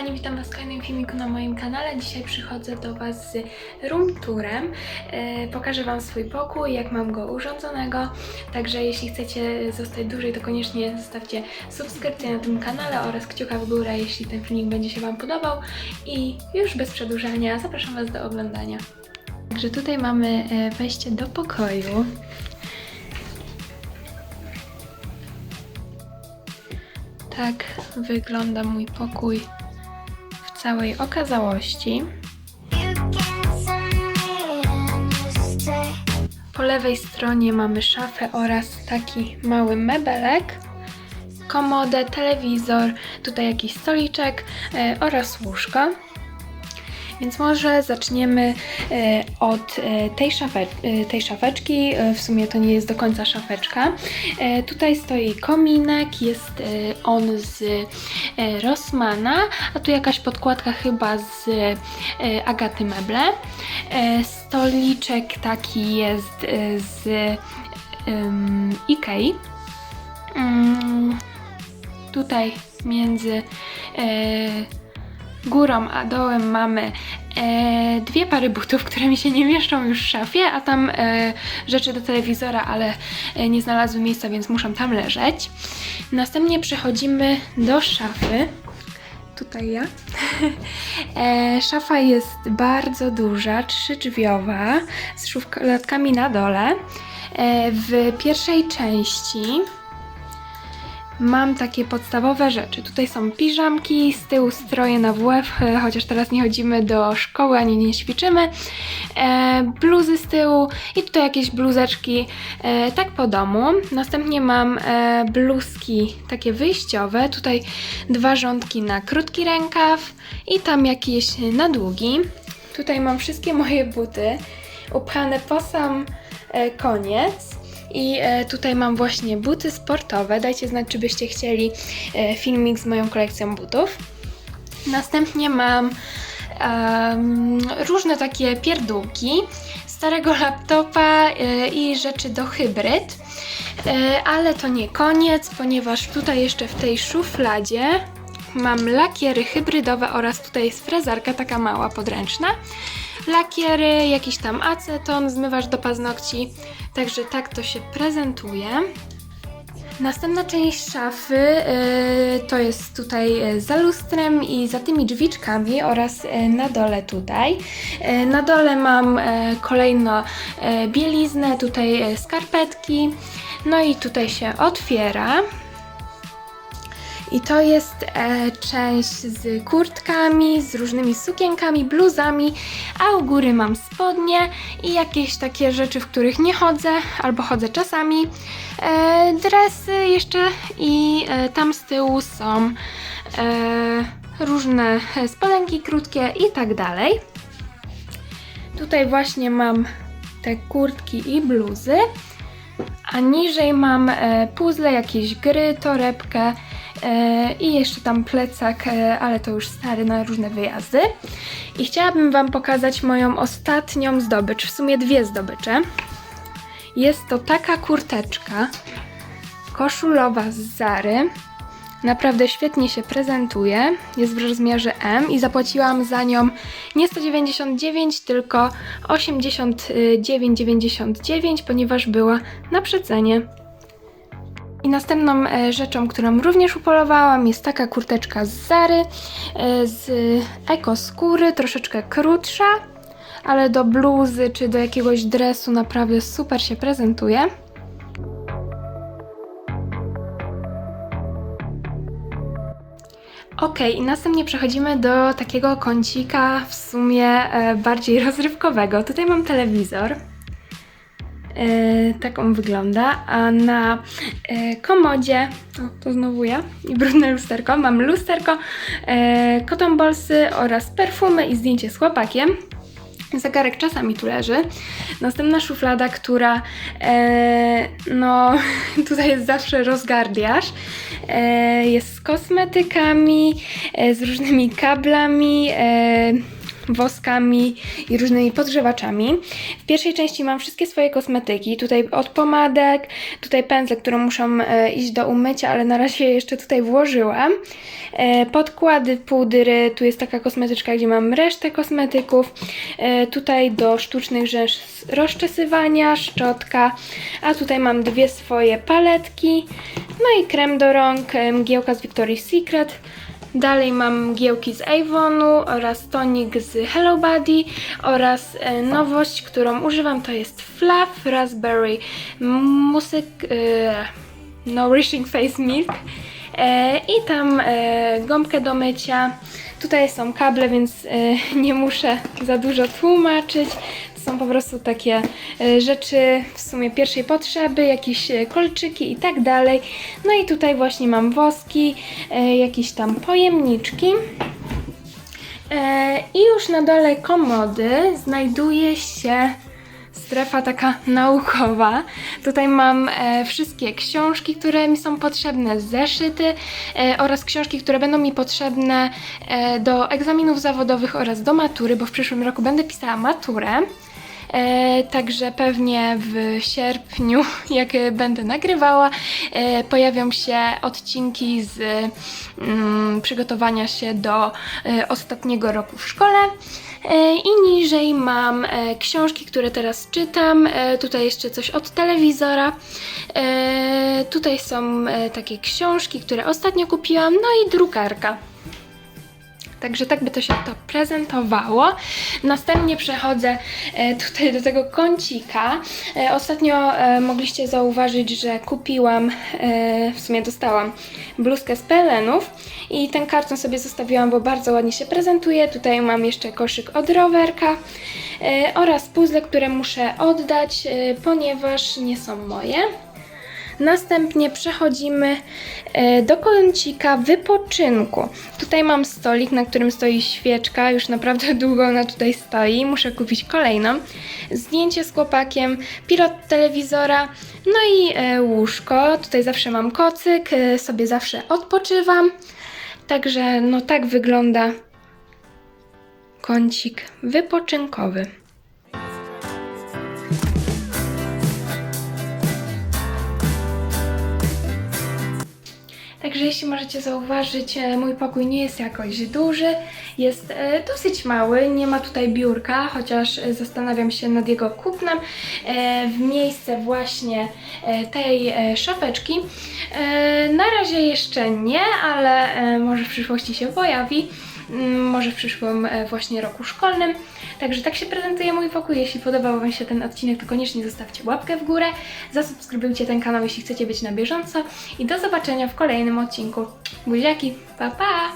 kochani, witam Was w kolejnym filmiku na moim kanale. Dzisiaj przychodzę do Was z room tourem. E, pokażę Wam swój pokój, jak mam go urządzonego. Także jeśli chcecie zostać dłużej, to koniecznie zostawcie subskrypcję na tym kanale oraz kciuka w górę, jeśli ten filmik będzie się Wam podobał. I już bez przedłużania zapraszam Was do oglądania. Także tutaj mamy e, wejście do pokoju. Tak wygląda mój pokój całej okazałości. Po lewej stronie mamy szafę oraz taki mały mebelek, komodę, telewizor, tutaj jakiś stoliczek e, oraz łóżko. Więc może zaczniemy e, od e, tej, szafe, tej szafeczki. E, W sumie to nie jest do końca szafeczka. Tutaj stoi kominek, jest on z Rossmana, a tu jakaś podkładka chyba z Agaty Meble. Stoliczek taki jest z Ikei. Mm, Tutaj między górą a dołem mamy e, dwie pary butów, które mi się nie mieszczą już w szafie, a tam e, rzeczy do telewizora, ale e, nie znalazły miejsca, więc muszą tam leżeć. Następnie przechodzimy do szafy. Tutaj ja. E, szafa jest bardzo duża, trzydrzwiowa, z szufladkami na dole. E, w pierwszej części Mam takie podstawowe rzeczy. Tutaj są piżamki, z tyłu stroje na WF, chociaż teraz nie chodzimy do szkoły ani nie ćwiczymy. E, bluzy z tyłu i tutaj jakieś bluzeczki, e, tak po domu. Następnie mam e, bluzki takie wyjściowe. Tutaj dwa rządki na krótki rękaw i tam jakieś na długi. Tutaj mam wszystkie moje buty upchane po sam e, koniec. I e, tutaj mam właśnie buty sportowe. Dajcie znać, czy byście chcieli e, filmik z moją kolekcją butów. Następnie mam różne takie pierdółki, starego laptopa e, i rzeczy do hybryd. Ale to nie koniec, ponieważ tutaj jeszcze w tej szufladzie mam lakiery hybrydowe oraz tutaj jest frezarka taka mała, podręczna. Lakiery, jakiś tam aceton, zmywasz do paznokci, także tak to się prezentuje. Następna część szafy y, to jest tutaj y, za lustrem i za tymi drzwiczkami oraz y, na dole tutaj. Y, na dole mam y, kolejno y, bieliznę, tutaj skarpetki, no i tutaj się otwiera. I to jest e, część z kurtkami, z różnymi sukienkami, bluzami, a u góry mam spodnie i jakieś takie rzeczy, w których nie chodzę albo chodzę czasami. E, dresy jeszcze i e, tam z tyłu są e, różne spodenki krótkie i tak dalej. Tutaj właśnie mam te kurtki i bluzy. A niżej mam e, puzzle, jakieś gry, torebkę e, i jeszcze tam plecak, e, ale to już stary na różne wyjazdy. I chciałabym Wam pokazać moją ostatnią zdobycz, w sumie dwie zdobycze. Jest to taka kurteczka koszulowa z Zary. Naprawdę świetnie się prezentuje. Jest w rozmiarze M i zapłaciłam za nią nie 199, tylko 89,99, ponieważ była na przecenie. I następną e, rzeczą, którą również upolowałam, jest taka kurteczka z Zary, e, z ekoskóry, troszeczkę krótsza, ale do bluzy czy do jakiegoś dresu naprawdę super się prezentuje. Ok, i następnie przechodzimy do takiego kącika w sumie e, bardziej rozrywkowego. Tutaj mam telewizor. E, tak on wygląda, a na e, komodzie, o, to znowu ja, i brudne lusterko, mam lusterko, e, cotton ballsy oraz perfumy i zdjęcie z chłopakiem. Zegarek czasami tu leży. Następna szuflada, która e, no tutaj jest zawsze rozgardiaż. E, jest z kosmetykami, e, z różnymi kablami, e, woskami i różnymi podgrzewaczami. W pierwszej części mam wszystkie swoje kosmetyki, tutaj od pomadek, tutaj pędzle, które muszą e, iść do umycia, ale na razie je jeszcze tutaj włożyłam. E, podkłady, pudry, tu jest taka kosmetyczka, gdzie mam resztę kosmetyków. E, tutaj do sztucznych rzęs rozczesywania, szczotka, a tutaj mam dwie swoje paletki, no i krem do rąk, mgiełka z Victoria's Secret. Dalej mam mgiełki z Avonu oraz tonik z Hello Buddy oraz e, nowość, którą używam to jest Fluff Raspberry Musyk e, Nourishing Face Milk e, i tam gąbkę do mycia. Tutaj są kable, więc nie muszę za dużo tłumaczyć. Są po prostu takie e, rzeczy w sumie pierwszej potrzeby, jakieś e, kolczyki i tak dalej. No i tutaj właśnie mam woski, e, jakieś tam pojemniczki. I już na dole komody znajduje się strefa taka naukowa. Tutaj mam e, wszystkie książki, które mi są potrzebne, zeszyty e, oraz książki, które będą mi potrzebne e, do egzaminów zawodowych oraz do matury, bo w przyszłym roku będę pisała maturę. E, także pewnie w sierpniu, jak będę nagrywała, e, pojawią się odcinki z mm, przygotowania się do e, ostatniego roku w szkole. I niżej mam książki, które teraz czytam. Tutaj jeszcze coś od telewizora. Tutaj są takie książki, które ostatnio kupiłam. No i drukarka. Także tak by to się to prezentowało. Następnie przechodzę e, tutaj do tego kącika. E, Ostatnio e, mogliście zauważyć, że kupiłam, w sumie dostałam bluzkę z pelenów i ten karton sobie zostawiłam, bo bardzo ładnie się prezentuje. Tutaj mam jeszcze koszyk od rowerka oraz puzzle, które muszę oddać, ponieważ nie są moje. Następnie przechodzimy e, do kącika wypoczynku. Tutaj mam stolik, na którym stoi świeczka, już naprawdę długo ona tutaj stoi, muszę kupić kolejną. Zdjęcie z chłopakiem, pilot telewizora, no i e, łóżko. Tutaj zawsze mam kocyk, e, sobie zawsze odpoczywam. Także no tak wygląda kącik wypoczynkowy. Także jeśli możecie zauważyć, e, mój pokój nie jest jakoś duży, jest e, dosyć mały, nie ma tutaj biurka, chociaż e, zastanawiam się nad jego kupnem w miejsce właśnie tej szafeczki. Na razie jeszcze nie, ale może w przyszłości się pojawi. Mm, Może w przyszłym właśnie roku szkolnym. Także tak się prezentuje mój pokój. Jeśli podobał Wam się ten odcinek, to koniecznie zostawcie łapkę w górę. Zasubskrybujcie ten kanał, jeśli chcecie być na bieżąco. I do zobaczenia w kolejnym odcinku. Buziaki, pa pa!